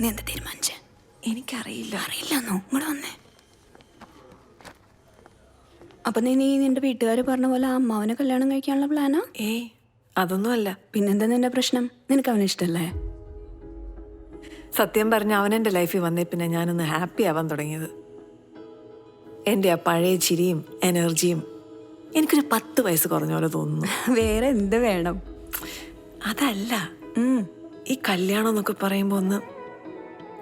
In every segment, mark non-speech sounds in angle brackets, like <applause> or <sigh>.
നീ എന്താ തീരുമാനിച്ചേ? എനിക്കറിയില്ല. അറിയില്ലെന്നോ? ഇങ്ങോട്ട് വന്നേ. അപ്പൊ നീ നീ നിന്റെ വീട്ടുകാർ പറഞ്ഞ പോലെ ആ അമ്മാവനെ കല്യാണം കഴിക്കാനുള്ള പ്ലാനാ ഏ അതൊന്നും അല്ല. പിന്നെന്താ നിന്റെ പ്രശ്നം? നിനക്ക് അവനെ ഇഷ്ടല്ലേ? സത്യം പറഞ്ഞ അവൻ എന്റെ ലൈഫിൽ വന്നേ പിന്നെ ഞാനൊന്ന് ഹാപ്പി ആവാൻ തുടങ്ങിയത്. എന്റെ ആ പഴയ ചിരിയും എനർജിയും എനിക്കൊരു പത്ത് വയസ്സ് കുറഞ്ഞ പോലെ തോന്നുന്നു. വേറെ എന്ത് വേണം? അതല്ല. ഈ കല്യാണം എന്നൊക്കെ പറയുമ്പോൾ ഒന്ന്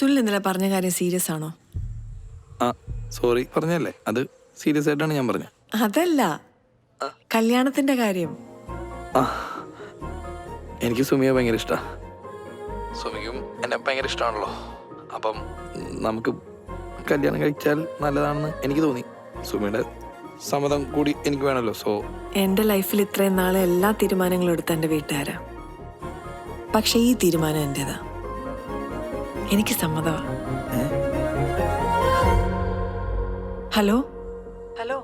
സുനിൽ ഇന്നലെ പറഞ്ഞ കാര്യം സീരിയസ് ആണോ? ആ സോറി പറഞ്ഞല്ലേ അത് സീരിയസ് ആയിട്ടാണ് ഞാൻ പറഞ്ഞത്. അതല്ല. കല്യാണത്തിന്റെ കാര്യം. എനിക്ക് സുമിയെ ഭയങ്കര ഇഷ്ടാ. സുമിക്കും എന്നെ ഭയങ്കര ഇഷ്ടമാണല്ലോ അപ്പം നമുക്ക് കല്യാണം കഴിച്ചാൽ നല്ലതാണെന്ന് എനിക്ക് തോന്നി. സുമിയുടെ സമ്മതം കൂടി എനിക്ക് വേണമല്ലോ സോ. എന്റെ ലൈഫിൽ ഇത്രയും നാളെ എല്ലാ തീരുമാനങ്ങളും എടുത്ത എന്റെ വീട്ടുകാരാ. പക്ഷേ ഈ തീരുമാനം എന്റേതാ? എനിക്ക് സമ്മതമാ ഹലോ? ഹലോ?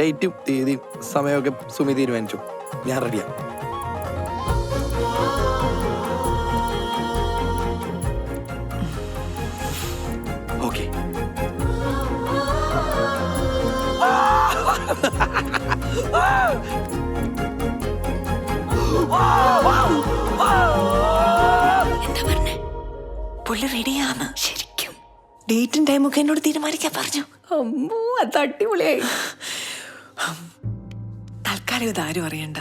ഡേറ്റും തീയതിയും സമയമൊക്കെ സുമി തീരുമാനിച്ചു. ഞാൻ റെഡിയാ ഓക്കെ. എന്താ പുള്ളി റെഡിയാണ് ശരിക്കും. ഡേറ്റും ടൈമൊക്കെ ഒക്കെ എന്നോട് തീരുമാനിക്കാൻ പറഞ്ഞു. അമ്മോ അത് അടിപൊളിയായി. തൽക്കാലം ഇത് ആരും അറിയണ്ട.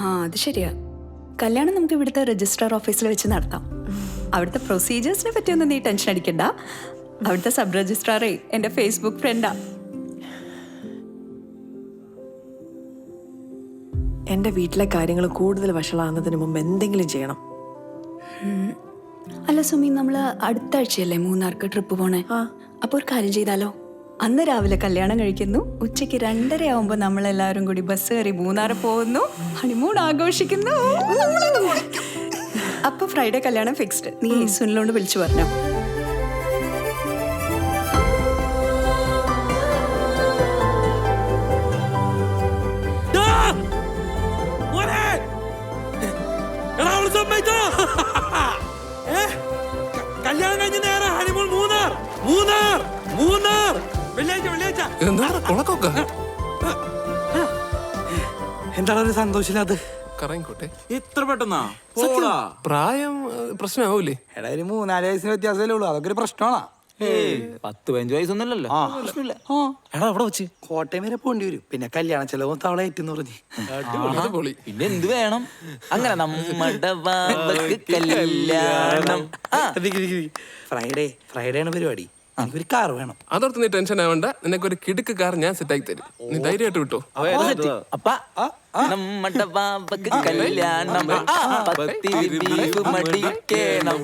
ആ അത് ശരിയാ. കല്യാണം നമുക്ക് ഇവിടുത്തെ രജിസ്ട്രാർ ഓഫീസിൽ വെച്ച് നടത്താം. അവിടുത്തെ പ്രൊസീജിയേഴ്സിനെ പറ്റിയൊന്നും നീ ടെൻഷൻ അടിക്കണ്ട. അവിടുത്തെ സബ് രജിസ്ട്രാറേ എന്റെ ഫേസ്ബുക്ക് ഫ്രണ്ടാ എന്റെ വീട്ടിലെ കാര്യങ്ങൾ കൂടുതൽ വഷളാകുന്നതിന് മുമ്പ് എന്തെങ്കിലും ചെയ്യണം. അല്ല സുമി നമ്മൾ അടുത്ത ആഴ്ചയല്ലേ മൂന്നാർക്ക് ട്രിപ്പ് പോണേ? അപ്പൊ ഒരു കാര്യം ചെയ്താലോ? അന്ന് രാവിലെ കല്യാണം കഴിക്കുന്നു. ഉച്ചയ്ക്ക് രണ്ടര ആവുമ്പോ നമ്മൾ എല്ലാവരും കൂടി ബസ് കയറി മൂന്നാറ് പോകുന്നു. ഹണിമൂൺ ആഘോഷിക്കുന്നു. അപ്പൊ ഫ്രൈഡേ കല്യാണം ഫിക്സ്ഡ് നീ സുനിലോണ്ട് വിളിച്ചു പറഞ്ഞോ? വെള്ളിയാഴ്ച വെള്ളിയാഴ്ച. എന്താണ് ഉണക്കൊക്കെ എന്താണ് ഒരു സന്തോഷമില്ലാത്ത കറങ്ങിക്കോട്ടെ. ഇത്ര പെട്ടെന്നാ? പോടാ. പ്രായം ഏഹ്, പ്രശ്നമാവൂലേ? എടാ ഒരു മൂന്നാൽ വയസ്സിന് വ്യത്യാസമല്ലേ ഉള്ളൂ. അതൊക്കെ ഒരു പ്രശ്നമാണാ. പത്ത് പതിനഞ്ച് വയസ്സൊന്നുമല്ലല്ലോ. പ്രശ്നമില്ല. എടാ അവിടെ വെച്ച്. കോട്ടയം വരെ പോണ്ടി വരും. പിന്നെ കല്യാണ ചെലവും തവള ഏറ്റെന്ന് പറഞ്ഞു. പിന്നെ എന്ത് വേണം? അങ്ങനെ നമ്മുടെ <laughs> കല്യാണം. ഫ്രൈഡേ ഫ്രൈഡേ ആണ് പരിപാടി. എനിക്കൊരു കാർ വേണം. അതോർത്ത് നീ ടെൻഷൻ ആവണ്ട. നിനക്കൊരു കിടുക്ക് കാർ ഞാൻ സെറ്റ് സെറ്റാക്കി തരും. നീ ധൈര്യമായിട്ട് വിട്ടോ. അപ്പ നമ്മുടെ ബാബക്ക് കല്യാണം. മടിക്കണം.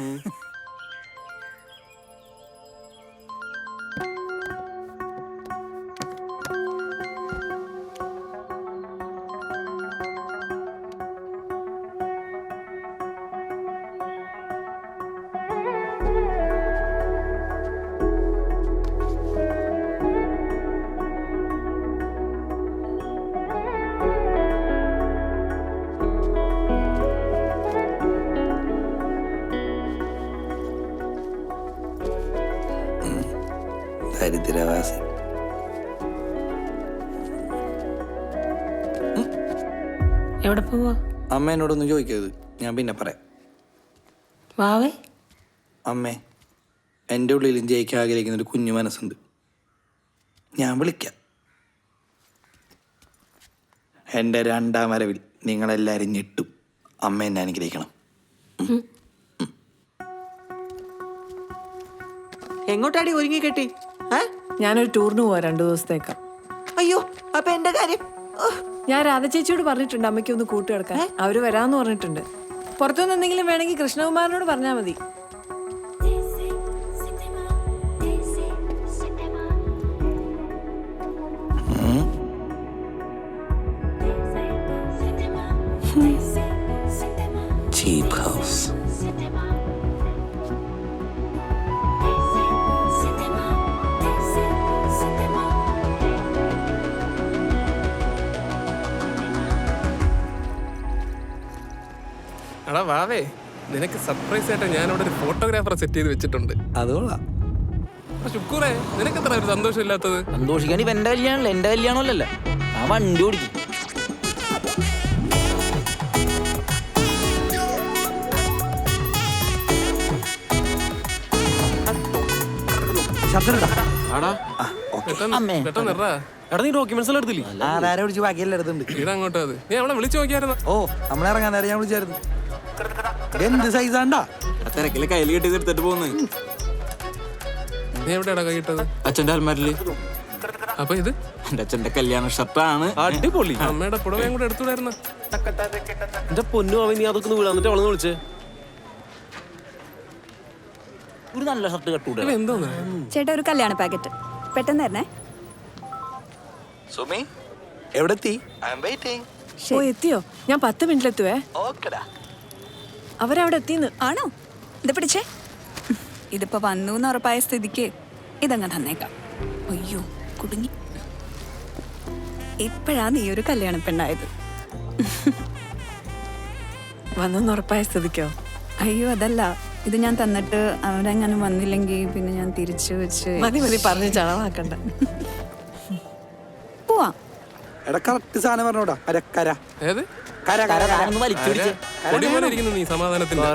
എവിടെ പോവാ? അമ്മ എന്നോടൊന്നും ചോദിക്കരുത്. ഞാൻ പിന്നെ പറയാം. വാവേ? അമ്മേ എന്റെ ഉള്ളിലും ജയിക്കാൻ ആഗ്രഹിക്കുന്ന ഒരു കുഞ്ഞു മനസ്സുണ്ട്. ഞാൻ വിളിക്കാം. എന്റെ രണ്ടാം വരവിൽ നിങ്ങളെല്ലാവരും ഞെട്ടും. അമ്മ എന്നെ അനുഗ്രഹിക്കണം. എങ്ങോട്ടാടി ഒരുങ്ങി കെട്ടി? ഏ? ഞാനൊരു ടൂറിന് പോവാ രണ്ടു ദിവസത്തേക്കാം. അയ്യോ അപ്പൊ എന്റെ കാര്യം? ഞാൻ രാധ ചേച്ചിയോട് പറഞ്ഞിട്ടുണ്ട് അമ്മയ്ക്ക് ഒന്ന് കൂട്ടുകിടക്കാൻ. അവർ വരാന്ന് പറഞ്ഞിട്ടുണ്ട്. പുറത്തുനിന്ന് എന്തെങ്കിലും വേണമെങ്കിൽ കൃഷ്ണകുമാറിനോട് പറഞ്ഞാൽ മതി. എടാ വാവേ നിനക്ക് സർപ്രൈസ് ആയിട്ട് ഞാൻ അവിടെ ഒരു ഫോട്ടോഗ്രാഫറെ സെറ്റ് ചെയ്ത് വെച്ചിട്ടുണ്ട്. അതുകൊള്ളാം ശുക്കൂറേ നിനക്ക് എത്ര ഒരു സന്തോഷമില്ലാത്തത്? സന്തോഷിക്കാൻ ഇപ്പൊ എന്റെ കല്യാണമല്ല? എന്റെ കല്യാണമല്ലല്ലോ ആ വണ്ടി ഓടിക്കും. ശബ്ദം ആടാ. പെട്ടെന്ന് അമ്മേ. പെട്ടെന്ന് ഇറാ എടാ നീ ഡോക്യുമെന്റ്സ് എല്ലാം എടുത്തില്ലേ? ആധാരം പിടിച്ച് ബാക്കിയെല്ലാം എടുത്തുണ്ട് വീട് അങ്ങോട്ടോ അത്. നീ അവളെ വിളിച്ചു നോക്കിയായിരുന്നു? ഓ നമ്മളിറങ്ങാൻ നേരം ഞാൻ വിളിച്ചായിരുന്നു. എന്ത് സൈസാണ്ടാ തിരക്കിലെ കയ്യിൽ കെട്ടി എടുത്തിട്ട് പോന്ന് നീ എവിടെയാടാ കൈയിട്ടത് അച്ഛന്റെ അൽമാരിൽ അപ്പൊ ഇത്? എന്റെ അച്ഛന്റെ കല്യാണ ഷർട്ടാണ്. അടിപൊളി. അമ്മയുടെ പുടവയും കൂടെ എടുത്തുകൂടായിരുന്ന എന്റെ പൊന്നു അവൻ നീ അതൊക്കെ വീടാ എന്നിട്ട് അവളെ വിളിച്ചേ. ഒരു നല്ല ഷർട്ട് കെട്ടൂടെ. എന്തോന്ന്? ചേട്ടാ ഒരു കല്യാണ പാക്കറ്റ്. പെട്ടെന്ന് തരണേ. സുമി എവിടെ എത്തി ഐ എം വെയിറ്റിംഗ് ഓ എത്തിയോ? ഞാൻ പത്ത് മിനിറ്റിലെത്തുവേ. ഓക്കെടാ. അവരവിടെ എത്തിന്ന്. ആണോ? ഇത് പിടിച്ചേ. ഇതിപ്പോ വന്നു എന്ന് ഉറപ്പായ സ്ഥിതിക്ക് ഇതങ്ങ് തന്നേക്കാം. അയ്യോ കുടുങ്ങി. എപ്പോഴാ നീ ഒരു കല്യാണ പെണ്ണായത്. വന്നെന്ന് ഉറപ്പായ സ്ഥിതിക്കോ? അയ്യോ അതല്ല. ഇത് ഞാൻ തന്നിട്ട് അവരെങ്ങനെ വന്നില്ലെങ്കിൽ പിന്നെ ഞാൻ തിരിച്ചു വെച്ച് മതി മതി പറഞ്ഞ് ചളവാക്കണ്ട. പോവാ. എടാ കറക്റ്റ് സാധനം പറഞ്ഞോടാ. അരക്കര. ഏത്? കര കര താനൊന്ന് വലിച്ചോടിച്ച്. പൊടി പോലെ ഇരിക്കുന്നു നീ സമാധാനത്തിന്റെ.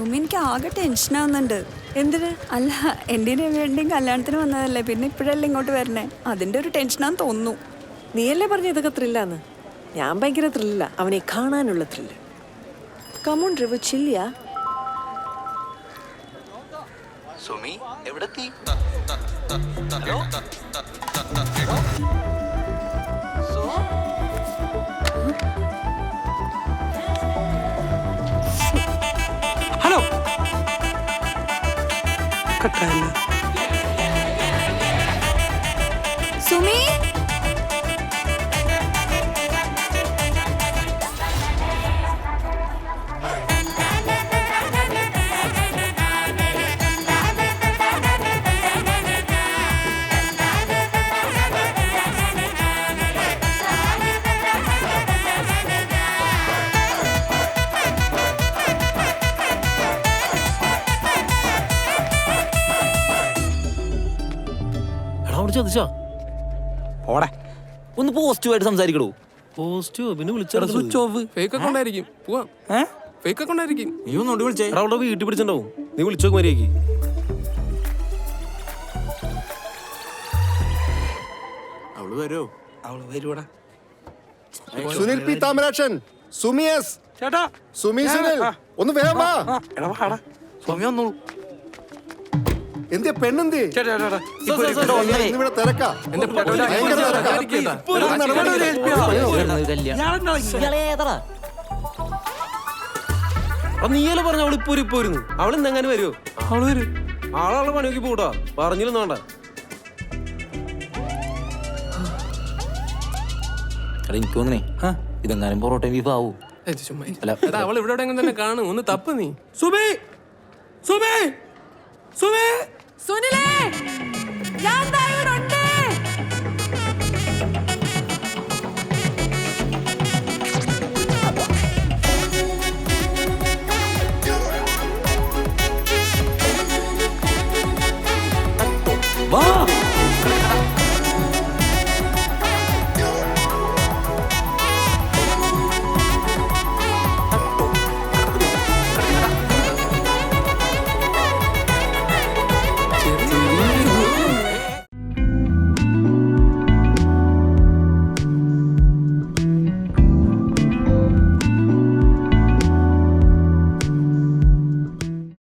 സുമി എനിക്ക് ആകെ ടെൻഷൻ ആവുന്നുണ്ട്. എന്തിന്? അല്ല എന്റെ വേണ്ടിയും കല്യാണത്തിന് വന്നതല്ലേ? പിന്നെ ഇപ്പോഴല്ലേ ഇങ്ങോട്ട് വരണേ? അതിന്റെ ഒരു ടെൻഷനാന്ന് തോന്നുന്നു. നീയല്ലേ പറഞ്ഞു ഇതൊക്കെ ത്രില്ലാന്ന് ഞാൻ ഭയങ്കര ത്രില്ല അവനെ കാണാനുള്ള ത്രില്ല് കമോൺ ഡ്രിവ് ചില്ലിയ സുമി എവിടെ എത്തി? ഹലോ? Africana. ഒന്ന് പോസിറ്റീവായിട്ട് സംസാരിക്കടൂ? പോസ്റ്റ് പിന്നെ എടാ സ്വിച്ച് ഓഫ് ഫേക്ക് അക്കൗണ്ട് ആയിരിക്കും. പോവാം. ഏ? ഫേക്ക് അക്കൗണ്ട് ആയിരിക്കും. നീ ഒന്നോട്ട് വിളിച്ചേ. എടാ അവിടെ വീട്ടിൽ പിടിച്ചിട്ടുണ്ടാവും. നീ വിളിച്ചോക്ക് മര്യാദയ്ക്ക് അവൾ വരോ അവൾ വരുവാടാ. സുനിൽ പി. താമരാക്ഷൻ. സുമിയസ് ചേട്ടാ. സുമി സുനിൽ ഒന്ന് വേഗം വാ. എടാ വാടാ സ്വാമി വന്നോളൂ. എന്തിയ പെണ്ണെന്തേ? ഇപ്പൊ ഒരു- തിരക്കാ. പൊടി ഭയങ്കര തിരക്കാ. നടപടി നീയല്ലേ പറഞ്ഞ അവൾ ഇപ്പൊ ഇപ്പൊ അവൾ എന്തെങ്ങനെ വരുമോ അവൾ വരും. ആളാളെ പണി നോക്കി പറഞ്ഞിരുന്നോണ്ട പറഞ്ഞിരുന്നു വേണ്ട. എടാ എനിക്ക് തോന്നണേ ഇതെങ്ങാനും പൊറോട്ടയും ബീഫ് ആവൂ. അല്ല, എടാ അവൾ ഇവിടെ എവിടെയെങ്കിലും തന്നെ കാണും? ഒന്ന് തപ്പ് നീ. സുബേ! സുബേ! സുബേ! സുനിലേ ഞാൻ